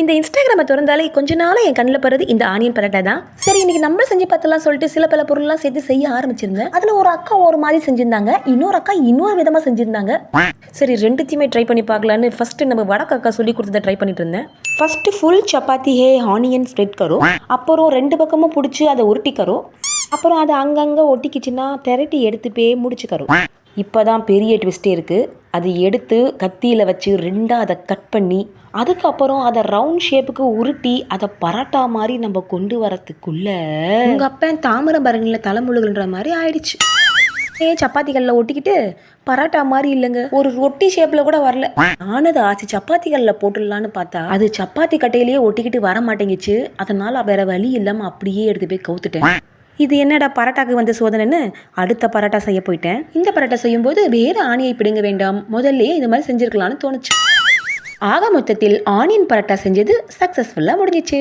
இந்த இன்ஸ்டாகிராமை திறந்தாலே கொஞ்ச நாளாக என் கண்ணில் படுறது இந்த ஆனியன் பரோட்டா தான். சரி இன்னைக்கு நம்ம செஞ்சு பார்த்தலாம் சொல்லிட்டு சில பல பொருள்லாம் சேர்த்து செய்ய ஆரம்பிச்சிருந்தேன். அதில் ஒரு அக்கா ஒரு மாதிரி செஞ்சிருந்தாங்க. இன்னொரு அக்கா இன்னொரு விதமாக செஞ்சிருந்தாங்க. சரி ரெண்டுத்தையுமே ட்ரை பண்ணி பார்க்கலான்னு ஃபர்ஸ்ட் நம்ம வடக்கு அக்கா சொல்லி கொடுத்ததை ட்ரை பண்ணிட்டு இருந்தேன். First full chapati hey onion spread கரோ அப்புறம் ரெண்டு பக்கமும் பிடிச்சி அதை உருட்டிக்கரோ அப்புறம் அதை அங்கங்கே ஒட்டிக்கிச்சுன்னா திரட்டி எடுத்துப்பே முடிச்சுக்கரும் இப்போதான் பெரிய ட்விஸ்டே இருக்குது அதை எடுத்து கத்தியில் வச்சு ரெண்டாக அதை கட் பண்ணி அதுக்கப்புறம் அதை ரவுண்ட் ஷேப்புக்கு உருட்டி அதை பரோட்டா மாதிரி நம்ம கொண்டு வரத்துக்குள்ள உங்கள் அப்பன் தாமிரபரணியில் தலைமுழுகுன்ற மாதிரி ஆயிடுச்சு. ஏன் சப்பாத்திகளில் ஒட்டிக்கிட்டு பரோட்டா மாதிரி இல்லைங்க. ஒரு ரொட்டி ஷேப்பில் கூட வரல. நானும் அதை ஆச்சு சப்பாத்திகளில் போட்டுடலான்னு பார்த்தா அது சப்பாத்தி கட்டையிலேயே ஒட்டிக்கிட்டு வர மாட்டேங்குச்சு அதனால வேற வழி இல்லாமல் அப்படியே எடுத்து போய் கவுத்துட்டேன். இது என்னடா பரோட்டாக்கு வந்த சோதனைன்னு அடுத்த பரோட்டா செய்ய போயிட்டேன். இந்த பரோட்டா செய்யும்போது வேறு ஆணியை பிடுங்க வேண்டாம். முதல்ல இது மாதிரி செஞ்சிருக்கலாம்னு தோணுச்சு. ஆக மொத்தத்தில் ஆனியன் பரோட்டா செஞ்சது சக்ஸஸ்ஃபுல்லாக முடிஞ்சிச்சு.